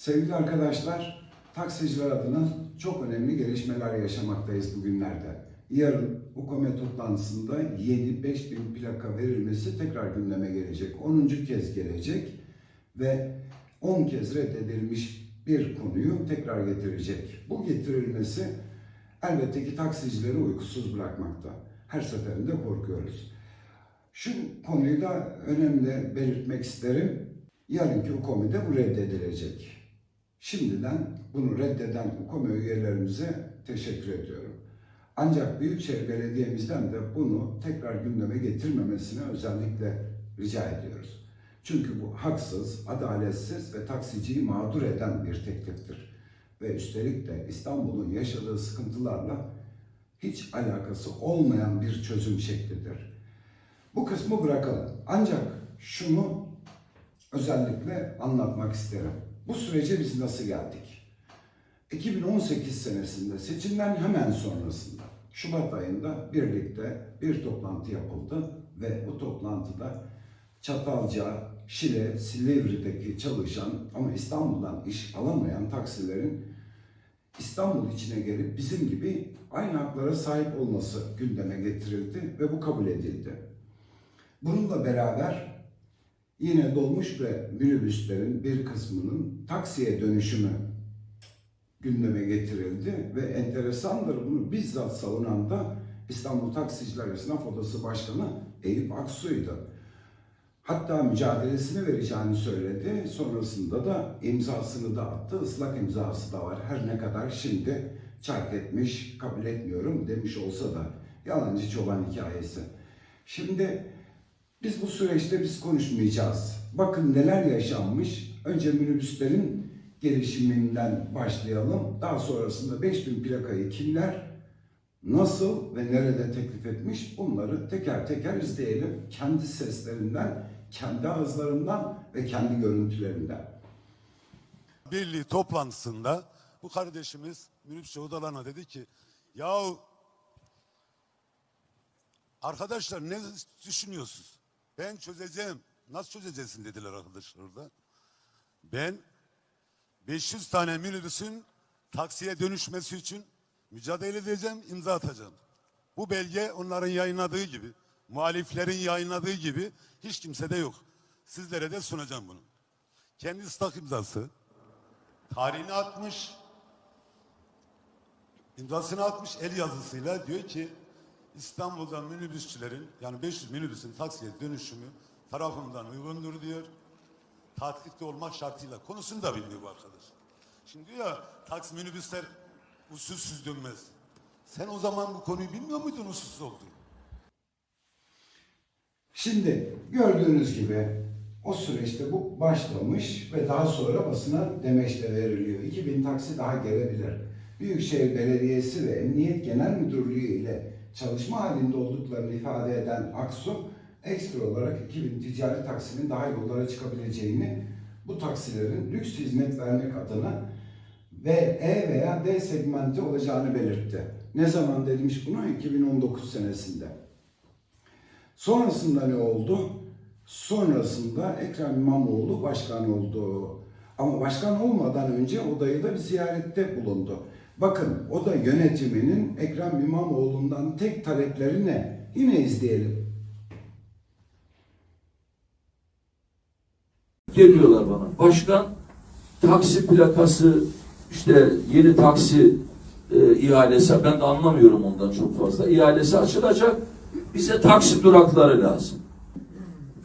Sevgili arkadaşlar, taksiciler adına çok önemli gelişmeler yaşamaktayız bugünlerde. Yarın UKOME toplantısında yeni 5000 plaka verilmesi tekrar gündeme gelecek. 10. kez gelecek ve 10 kez reddedilmiş bir konuyu tekrar getirecek. Bu getirilmesi elbette ki taksicileri uykusuz bırakmakta. Her seferinde korkuyoruz. Şu konuyu da önemli belirtmek isterim. Yarınki UKOME'de bu reddedilecek. Şimdiden bunu reddeden UKOME üyelerimize teşekkür ediyorum. Ancak Büyükşehir Belediye'mizden de bunu tekrar gündeme getirmemesini özellikle rica ediyoruz. Çünkü bu haksız, adaletsiz ve taksiciyi mağdur eden bir tekliftir. Ve üstelik de İstanbul'un yaşadığı sıkıntılarla hiç alakası olmayan bir çözüm şeklidir. Bu kısmı bırakalım. Ancak şunu özellikle anlatmak isterim. Bu sürece biz nasıl geldik? 2018 senesinde seçimden hemen sonrasında Şubat ayında birlikte bir toplantı yapıldı ve bu toplantıda Çatalca, Şile, Silivri'deki çalışan ama İstanbul'dan iş alamayan taksilerin İstanbul içine gelip bizim gibi aynı haklara sahip olması gündeme getirildi ve bu kabul edildi. Bununla beraber yine dolmuş ve minibüslerin bir kısmının taksiye dönüşümü gündeme getirildi ve enteresandır bunu bizzat savunan da İstanbul Taksiciler Esnaf Odası Başkanı Eyüp Aksu'ydu. Hatta mücadelesini vereceğini söyledi. Sonrasında da imzasını da attı. Islak imzası da var. Her ne kadar şimdi çark etmiş, kabul etmiyorum demiş olsa da yalancı çoban hikayesi. Şimdi biz bu süreçte biz konuşmayacağız. Bakın neler yaşanmış. Önce minibüslerin gelişiminden başlayalım. Daha sonrasında 5000 plakayı kimler, nasıl ve nerede teklif etmiş bunları teker teker izleyelim. Kendi seslerinden, kendi ağızlarından ve kendi görüntülerinden. Birliği toplantısında bu kardeşimiz minibüsçü odalarına dedi ki yahu arkadaşlar ne düşünüyorsunuz? Ben çözeceğim. Nasıl çözeceksin dediler arkadaşlar orada. Ben 500 tane minibüsün taksiye dönüşmesi için mücadele edeceğim, imza atacağım. Bu belge onların yayınladığı gibi, muhaliflerin yayınladığı gibi hiç kimsede yok. Sizlere de sunacağım bunu. Kendi ıslak imzası, tarihini atmış, imzasını atmış el yazısıyla diyor ki İstanbul'da minibüsçülerin yani 500 minibüsün taksiye dönüşümü tarafımdan uygundur diyor. Tatlikte olmak şartıyla konusunu da bilmiyor bu arkadaş. Şimdi diyor ya taksi minibüsler usulsüz dönmez. Sen o zaman bu konuyu bilmiyor muydun usulsüz olduğunu? Şimdi gördüğünüz gibi o süreçte bu başlamış ve daha sonra basına demeç de veriliyor. 2000 taksi daha gelebilir. Büyükşehir Belediyesi ve Emniyet Genel Müdürlüğü ile çalışma halinde olduklarını ifade eden Aksu, ekstra olarak 2000 ticari taksinin daha yollara çıkabileceğini, bu taksilerin lüks hizmet vermek adına ve E veya D segmenti olacağını belirtti. Ne zaman demiş bunu? 2019 senesinde. Sonrasında ne oldu? Sonrasında Ekrem İmamoğlu başkan oldu. Ama başkan olmadan önce odayı da bir ziyarette bulundu. Bakın oda yönetiminin Ekrem İmamoğlu'ndan tek talepleri ne? Yine izleyelim. geliyorlar bana. Başkan taksi plakası işte yeni taksi e, ihalesi ben de anlamıyorum ondan çok fazla. İhalesi açılacak. Bize taksi durakları lazım.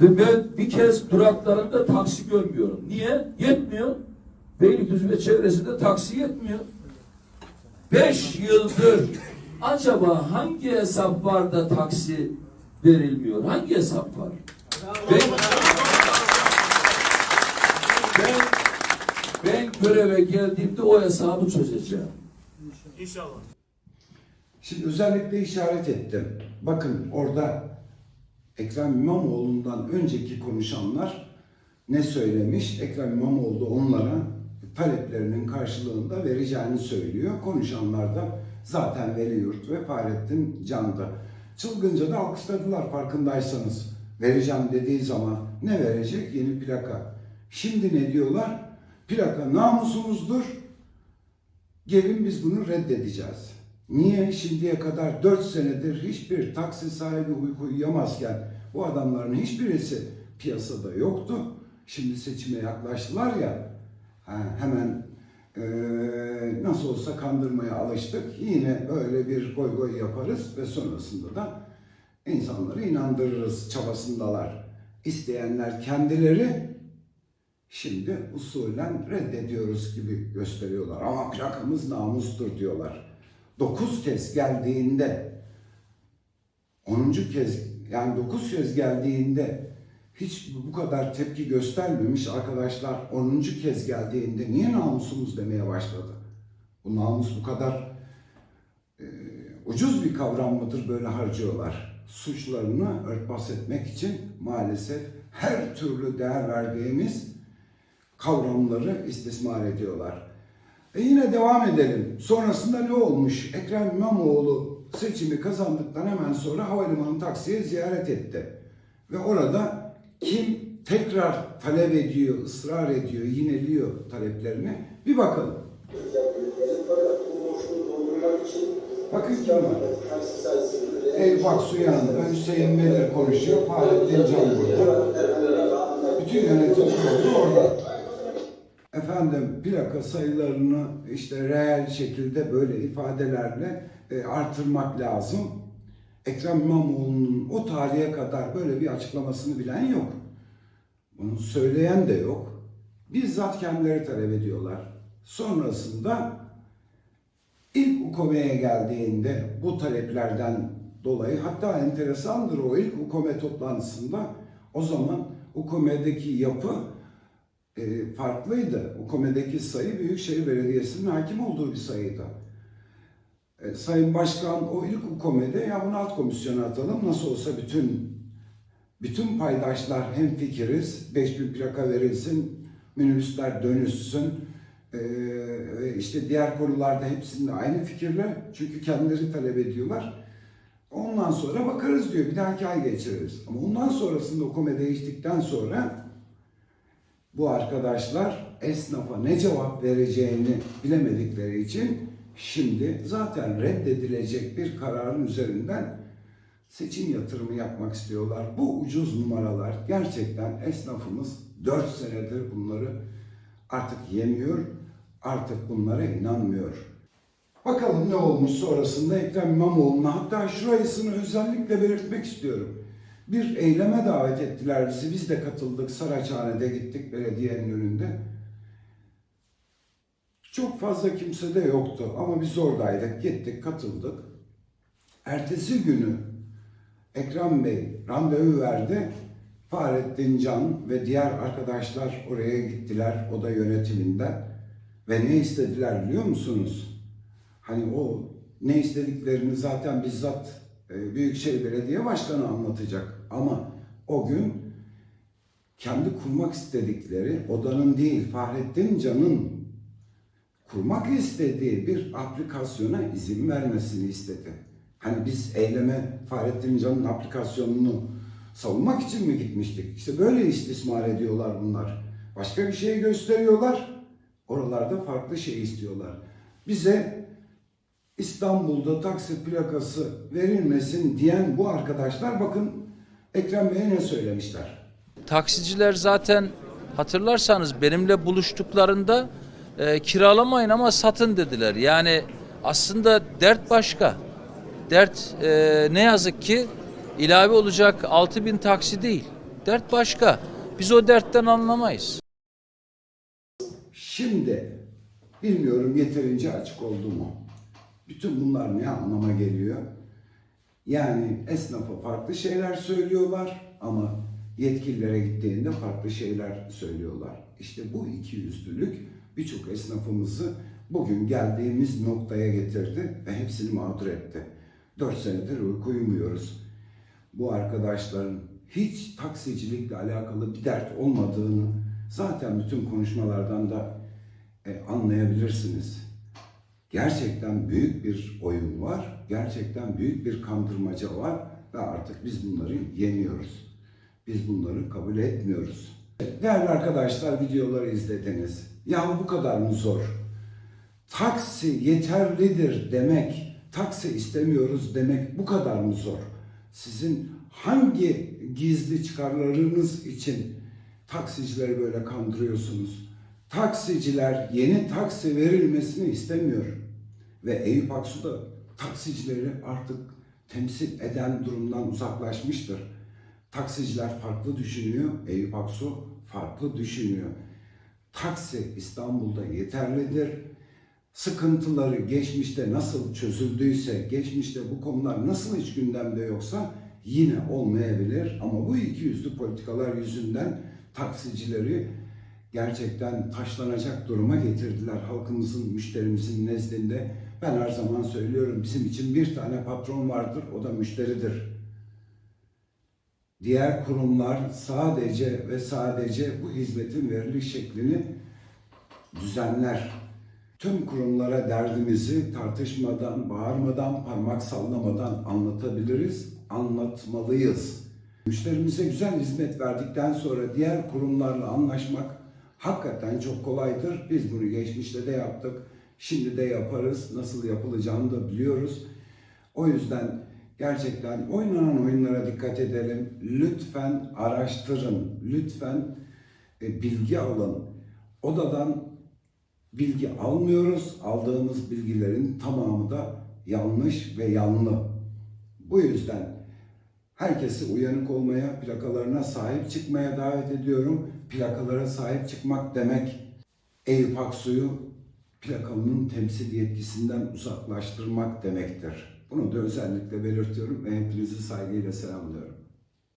Ve ben bir kez duraklarında taksi görmüyorum. Niye? Yetmiyor. Beylikdüzü ve çevresinde taksi yetmiyor. Beş yıldır acaba hangi hesap var da taksi verilmiyor? Hangi hesap var? Ben, ben, ben göreve geldiğimde o hesabı çözeceğim. İnşallah. Şimdi özellikle işaret ettim. Bakın orada Ekrem İmamoğlu'ndan önceki konuşanlar ne söylemiş? Ekrem İmamoğlu onlara taleplerinin karşılığında vereceğini söylüyor. Konuşanlar da zaten Veli Yurt ve Fahrettin Can'dı. Çılgınca da alkışladılar farkındaysanız. Vereceğim dediği zaman ne verecek? Yeni plaka. Şimdi ne diyorlar? Plaka namusumuzdur. Gelin biz bunu reddedeceğiz. Niye şimdiye kadar 4 senedir hiçbir taksi sahibi uyku uyuyamazken bu adamların hiçbirisi piyasada yoktu. Şimdi seçime yaklaştılar ya hemen eee, nasıl olsa kandırmaya alıştık. Yine böyle bir goy goy yaparız ve sonrasında da insanları inandırırız çabasındalar. İsteyenler kendileri Şimdi usulen reddediyoruz gibi gösteriyorlar. Ama plakamız namustur diyorlar. Dokuz kez geldiğinde, onuncu kez yani dokuz kez geldiğinde hiç bu kadar tepki göstermemiş arkadaşlar onuncu kez geldiğinde niye namusumuz demeye başladı? Bu namus bu kadar e, ucuz bir kavram mıdır böyle harcıyorlar? Suçlarını örtbas etmek için maalesef her türlü değer verdiğimiz kavramları istismar ediyorlar. E yine devam edelim. Sonrasında ne olmuş? Ekrem İmamoğlu seçimi kazandıktan hemen sonra havalimanı taksiye ziyaret etti. Ve orada kim tekrar talep ediyor, ısrar ediyor, yineliyor taleplerini bir bakalım. Bakın kim var? Eyvah su yanında Hüseyin Belir konuşuyor. Fahrettin Can burada. Bütün yönetim kurulu orada. Efendim plaka sayılarını işte reel şekilde böyle ifadelerle e, artırmak lazım. Ekrem İmamoğlu'nun o tarihe kadar böyle bir açıklamasını bilen yok. Bunu söyleyen de yok. Bizzat kendileri talep ediyorlar. Sonrasında ilk UKOME'ye geldiğinde bu taleplerden dolayı hatta enteresandır o ilk UKOME toplantısında o zaman UKOME'deki yapı e, farklıydı. UKOME'deki sayı Büyükşehir Belediyesi'nin hakim olduğu bir sayıydı. E, Sayın Başkan o ilk UKOME'de ya bunu alt komisyona atalım nasıl olsa bütün bütün paydaşlar hem fikiriz 5000 plaka verilsin minibüsler dönüşsün e, işte diğer konularda hepsinde aynı fikirler çünkü kendileri talep ediyorlar. Ondan sonra bakarız diyor. Bir dahaki ay geçiririz. Ama ondan sonrasında UKOME değiştikten sonra bu arkadaşlar esnafa ne cevap vereceğini bilemedikleri için şimdi zaten reddedilecek bir kararın üzerinden seçim yatırımı yapmak istiyorlar. Bu ucuz numaralar gerçekten esnafımız 4 senedir bunları artık yemiyor, artık bunlara inanmıyor. Bakalım ne olmuş sonrasında Ekrem İmamoğlu'na hatta şurasını özellikle belirtmek istiyorum. Bir eyleme davet ettiler bizi. Biz de katıldık. Saraçhane'de gittik belediyenin önünde. Çok fazla kimse de yoktu ama biz oradaydık. Gittik, katıldık. Ertesi günü Ekrem Bey randevu verdi. Fahrettin Can ve diğer arkadaşlar oraya gittiler oda yönetiminden. Ve ne istediler biliyor musunuz? Hani o ne istediklerini zaten bizzat e, Büyükşehir Belediye Başkanı anlatacak. Ama o gün kendi kurmak istedikleri odanın değil Fahrettin Can'ın kurmak istediği bir aplikasyona izin vermesini istedi. Hani biz eyleme Fahrettin Can'ın aplikasyonunu savunmak için mi gitmiştik? İşte böyle istismar ediyorlar bunlar. Başka bir şey gösteriyorlar. Oralarda farklı şey istiyorlar. Bize İstanbul'da taksi plakası verilmesin diyen bu arkadaşlar bakın Ekrem Bey'e ne söylemişler. Taksiciler zaten hatırlarsanız benimle buluştuklarında e, kiralamayın ama satın dediler. Yani aslında dert başka. Dert e, ne yazık ki ilave olacak 6000 taksi değil. Dert başka. Biz o dertten anlamayız. Şimdi bilmiyorum yeterince açık oldu mu? Bütün bunlar ne anlama geliyor? Yani esnafa farklı şeyler söylüyorlar ama yetkililere gittiğinde farklı şeyler söylüyorlar. İşte bu iki yüzlülük birçok esnafımızı bugün geldiğimiz noktaya getirdi ve hepsini mağdur etti. Dört senedir uyku uyumuyoruz. Bu arkadaşların hiç taksicilikle alakalı bir dert olmadığını zaten bütün konuşmalardan da e, anlayabilirsiniz. Gerçekten büyük bir oyun var. Gerçekten büyük bir kandırmaca var ve artık biz bunları yeniyoruz. Biz bunları kabul etmiyoruz. Değerli arkadaşlar videoları izlediniz. Ya bu kadar mı zor? Taksi yeterlidir demek, taksi istemiyoruz demek bu kadar mı zor? Sizin hangi gizli çıkarlarınız için taksicileri böyle kandırıyorsunuz? Taksiciler yeni taksi verilmesini istemiyor. Ve Eyüp Aksu da taksicileri artık temsil eden durumdan uzaklaşmıştır. Taksiciler farklı düşünüyor, Eyüp Aksu farklı düşünüyor. Taksi İstanbul'da yeterlidir. Sıkıntıları geçmişte nasıl çözüldüyse, geçmişte bu konular nasıl hiç gündemde yoksa yine olmayabilir. Ama bu iki yüzlü politikalar yüzünden taksicileri gerçekten taşlanacak duruma getirdiler. Halkımızın, müşterimizin nezdinde ben her zaman söylüyorum bizim için bir tane patron vardır o da müşteridir. Diğer kurumlar sadece ve sadece bu hizmetin veriliş şeklini düzenler. Tüm kurumlara derdimizi tartışmadan, bağırmadan, parmak sallamadan anlatabiliriz, anlatmalıyız. Müşterimize güzel hizmet verdikten sonra diğer kurumlarla anlaşmak hakikaten çok kolaydır. Biz bunu geçmişte de yaptık, şimdi de yaparız. Nasıl yapılacağını da biliyoruz. O yüzden gerçekten oynanan oyunlara dikkat edelim. Lütfen araştırın, lütfen e, bilgi alın. Odadan bilgi almıyoruz. Aldığımız bilgilerin tamamı da yanlış ve yanlı. Bu yüzden herkesi uyanık olmaya, plakalarına sahip çıkmaya davet ediyorum. Plakalara sahip çıkmak demek Eyüp Aksu'yu plakalının temsil yetkisinden uzaklaştırmak demektir. Bunu da özellikle belirtiyorum ve hepinizi saygıyla selamlıyorum.